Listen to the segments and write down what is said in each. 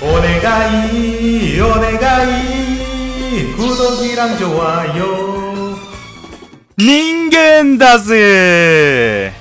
오네가이 오네가이 구독이랑 좋아요. 닌겐다스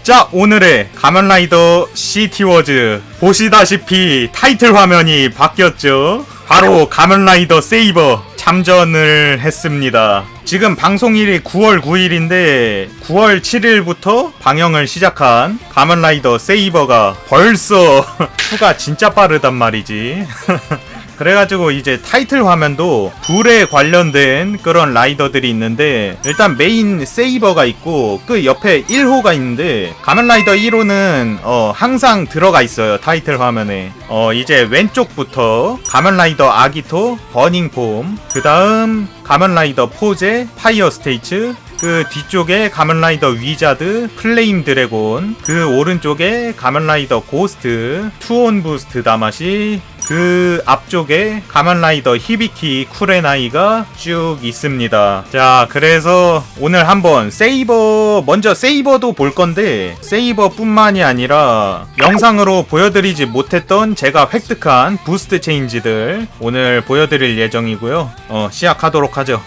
자 오늘의 가면라이더 시티워즈. 보시다시피 타이틀 화면이 바뀌었죠? 바로 가면라이더 세이버 참전을 했습니다 지금 방송일이 9월 9일인데 9월 7일부터 방영을 시작한 가면라이더 세이버가 벌써 추가 진짜 빠르단 말이지 그래가지고 이제 타이틀 화면도 불에 관련된 그런 라이더들이 있는데 일단 메인 세이버가 있고 그 옆에 1호가 있는데 가면라이더 1호는 어 항상 들어가 있어요 타이틀 화면에. 어 이제 왼쪽부터 가면라이더 아기토 버닝폼 그 다음 가면라이더 포제 파이어 스테이츠 그 뒤쪽에 가면라이더 위자드 플레임 드래곤 그 오른쪽에 가면라이더 고스트 투온 부스트 다마시 그 앞쪽에 가면라이더 히비키 쿠레나이가 쭉 있습니다. 자 그래서 오늘 한번 세이버 먼저 세이버도 볼 건데 세이버 뿐만이 아니라 영상으로 보여드리지 못했던 제가 획득한 부스트 체인지들 오늘 보여드릴 예정이고요. 어 시작하도록 하죠.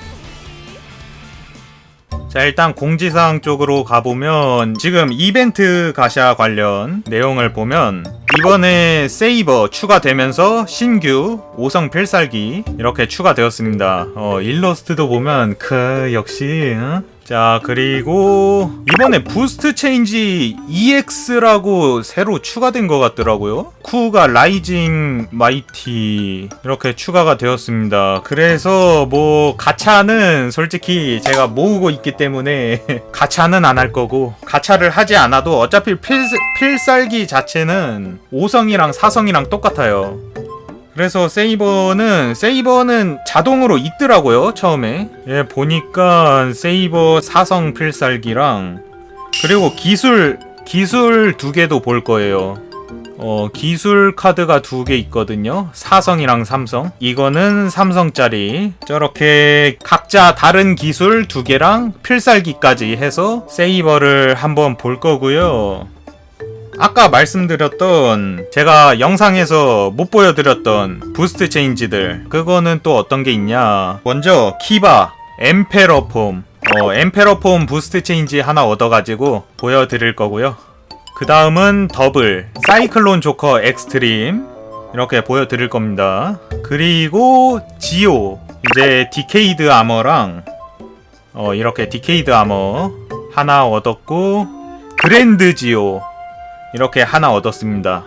자 일단 공지사항 쪽으로 가보면 지금 이벤트 가샤 관련 내용을 보면 이번에 세이버 추가되면서 신규 5성 필살기 이렇게 추가되었습니다 어 일러스트도 보면 그 역시 어? 자 그리고 이번에 부스트 체인지 EX라고 새로 추가된 것 같더라고요. 쿠가 라이징 마이티 이렇게 추가가 되었습니다. 그래서 뭐 가차는 솔직히 제가 모으고 있기 때문에 가차는 안 할 거고 가차를 하지 않아도 어차피 필, 필살기 자체는 5성이랑 4성이랑 똑같아요 그래서 세이버는 세이버는 자동으로 있더라고요 처음에. 예 보니까 세이버 사성 필살기랑 그리고 기술 기술 두 개도 볼 거예요. 어 기술 카드가 두 개 있거든요. 사성이랑 삼성. 이거는 삼성짜리. 저렇게 각자 다른 기술 두 개랑 필살기까지 해서 세이버를 한번 볼 거고요 아까 말씀드렸던 제가 영상에서 못 보여드렸던 부스트 체인지들 그거는 또 어떤 게 있냐? 먼저 키바 엠페러폼. 어 엠페러폼 부스트 체인지 하나 얻어가지고 보여드릴 거고요. 그 다음은 더블 사이클론 조커 엑스트림. 이렇게 보여드릴 겁니다. 그리고 지오 이제 디케이드 아머랑 어 이렇게 디케이드 아머 하나 얻었고 그랜드 지오 이렇게 하나 얻었습니다.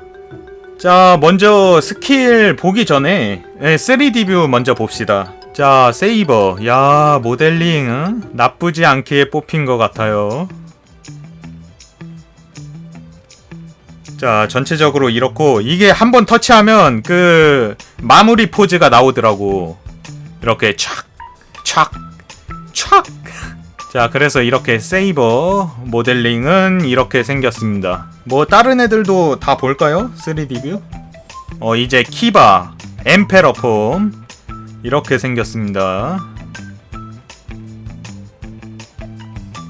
자, 먼저 스킬 보기 전에 3D 뷰 먼저 봅시다. 자, 세이버. 야, 모델링 응? 나쁘지 않게 뽑힌 것 같아요. 자, 전체적으로 이렇고 이게 한번 터치하면 그 마무리 포즈가 나오더라고. 이렇게 촥, 촥, 촥. 자, 그래서 이렇게 세이버 모델링은 이렇게 생겼습니다. 뭐 다른 애들도 다 볼까요? 3D 뷰? 어, 이제 키바, 엠페러폼 이렇게 생겼습니다.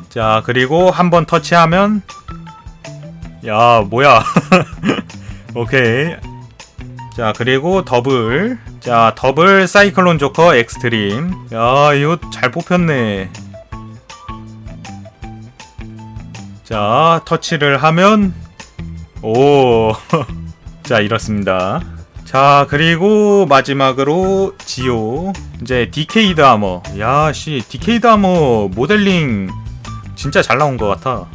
자, 그리고 한번 터치하면 야, 뭐야? 오케이. 자, 그리고 더블. 자, 더블 사이클론 조커 엑스트림. 야, 이거 잘 뽑혔네. 자, 터치를 하면 오. 자, 이렇습니다. 자, 그리고 마지막으로 지오. 이제 디케이드 아머. 야, 씨, 디케이드 아머 모델링 진짜 잘 나온 것 같아.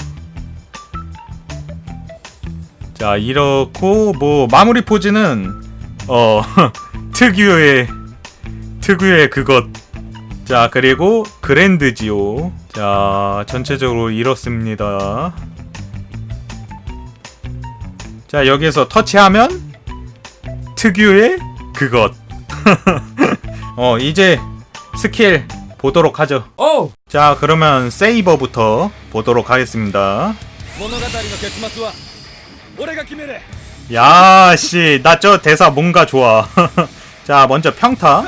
자, 이렇고 뭐 마무리 포즈는 어 특유의 특유의 그것. 자, 그리고 그랜드 지오. 자, 전체적으로 이렇습니다. 자, 여기에서 터치하면 특유의 그것. 어, 이제 스킬 보도록 하죠. 오! 자, 그러면 세이버부터 보도록 하겠습니다. 야, 씨, 나 저 대사 뭔가 좋아. 자, 먼저 평타.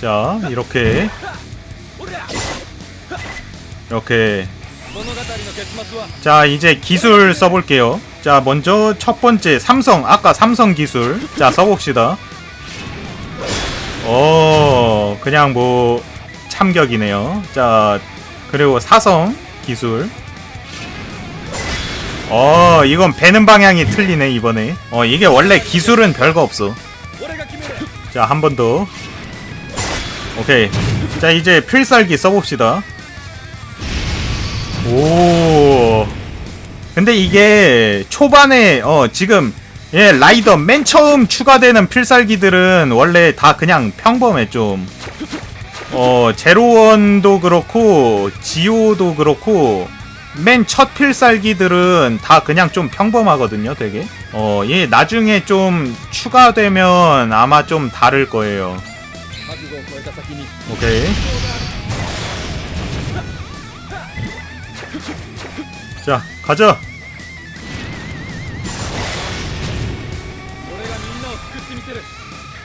자, 이렇게 이렇게 자 이제 기술 써볼게요. 자 먼저 첫번째 삼성 아까 삼성 기술. 자 써봅시다. 어 그냥 뭐 참격이네요. 자 그리고 사성 기술. 어 이건 배는 방향이 틀리네 이번에. 어 이게 원래 기술은 별거 없어. 자 한 번 더. 오케이. 자 이제 필살기 써봅시다. 오. 근데 이게 초반에 어 지금 예 라이더 맨 처음 추가되는 필살기들은 원래 다 그냥 평범해 좀. 어 제로원도 그렇고 지오도 그렇고 맨 첫 필살기들은 다 그냥 좀 평범하거든요, 되게. 어, 얘 나중에 좀 추가되면 아마 좀 다를 거예요. 오케이. 가자.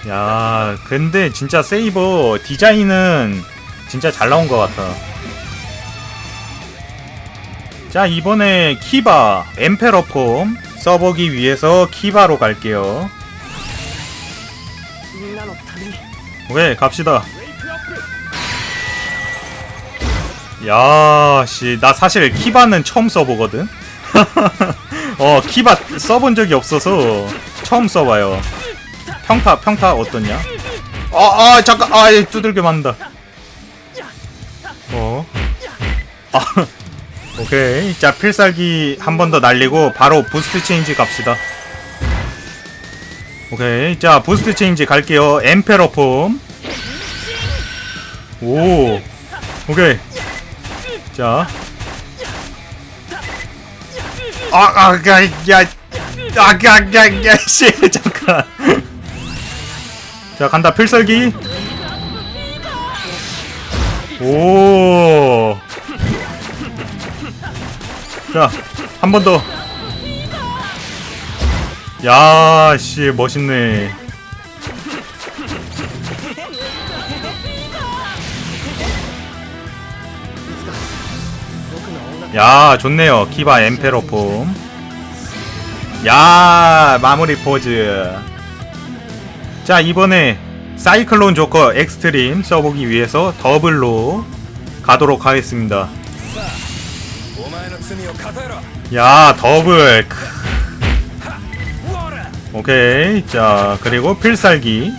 야, 근데 진짜 세이버 디자인은 진짜 잘 나온 것 같아. 자, 이번에 키바 엠페러폼 써보기 위해서 키바로 갈게요. 왜 갑시다. 야, 씨, 나 사실 키바는 처음 써보거든. 어, 키바 써본 적이 없어서 처음 써봐요. 평타, 평타 어떠냐? 아, 아, 잠깐, 아, 얘 두들겨 맞는다. 어, 아, 오케이. 자, 필살기 한 번 더 날리고 바로 부스트 체인지 갑시다. 오케이. 자, 부스트 체인지 갈게요. 엠페러 폼. 오, 오케이. 자. 아, 아, 야, 야, 아, 야, 야, 야, 씨, 잠깐. 자, 간다, 필살기. 오. 자, 한 번 더. 야, 씨, 멋있네. 야 좋네요. 기바 엠페로 폼야 마무리 포즈. 자 이번에 사이클론 조커 엑스트림 써보기 위해서 더블로 가도록 하겠습니다. 야 더블. 오케이. 자 그리고 필살기.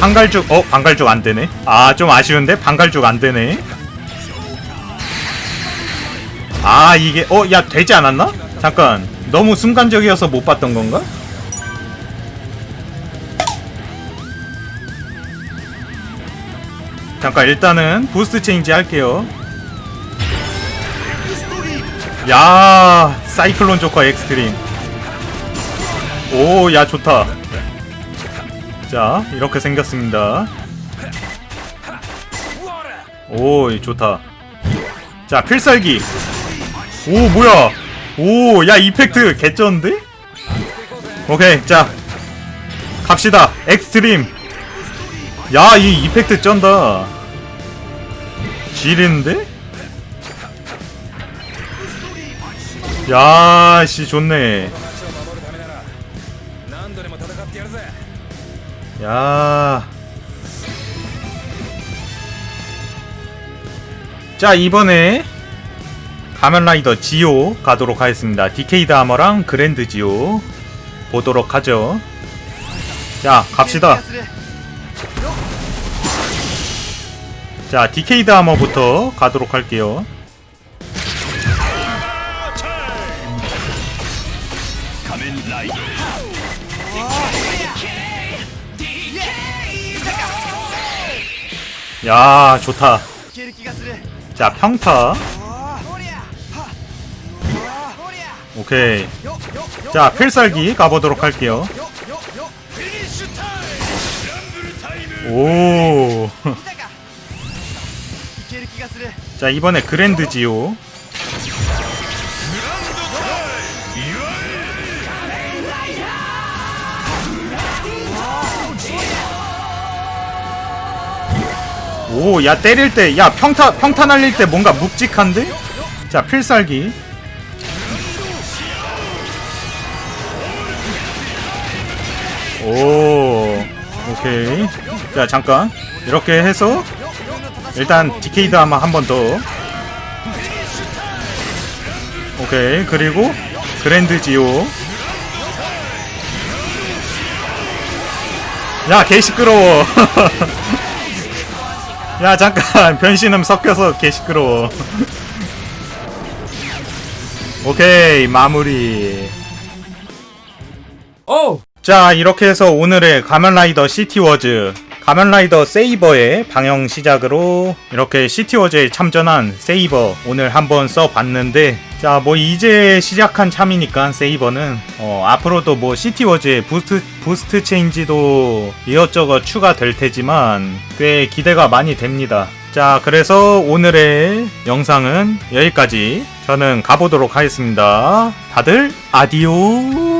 반갈죽 어 반갈죽 안되네. 아 좀 아쉬운데 반갈죽 안되네. 아 이게 어 야 되지 않았나? 잠깐. 너무 순간적이어서 못 봤던 건가? 잠깐 일단은 부스트 체인지 할게요. 야 사이클론 조커 엑스트림. 오 야 좋다. 자 이렇게 생겼습니다. 오 좋다. 자 필살기. 오 뭐야? 오 야 이펙트. 개쩐데? 오케이 자. 갑시다. 엑스트림. 야 이 이펙트 쩐다. 지린데? 야씨 좋네. 야. 자, 이번에 가면라이더 지오 가도록 하겠습니다. 디케이드 아머랑 그랜드 지오 보도록 하죠. 자, 갑시다. 자, 디케이드 아머부터 가도록 할게요. 야, 좋다. 자, 평타. 오케이. 자 필살기 가보도록 할게요. 오. 자 이번에 그랜드 지오. 오 야 때릴 때 야 평타 평타 날릴 때 뭔가 묵직한데? 자 필살기. 오 오케이. 자 잠깐. 이렇게 해서 일단 디케이드 아마 한 번 더. 오케이. 그리고 그랜드 지오. 야 개 시끄러워. 야 잠깐. 변신음 섞여서 개 시끄러워. 오케이 마무리. 오 자 이렇게 해서 오늘의 가면라이더 시티워즈. 가면라이더 세이버의 방영 시작으로 이렇게 시티워즈에 참전한 세이버 오늘 한번 써봤는데 자 뭐 이제 시작한 참이니까 세이버는 어, 앞으로도 뭐 시티워즈의 부스트, 부스트 체인지도 이것저것 추가될 테지만 꽤 기대가 많이 됩니다. 자 그래서 오늘의 영상은 여기까지. 저는 가보도록 하겠습니다. 다들 아디오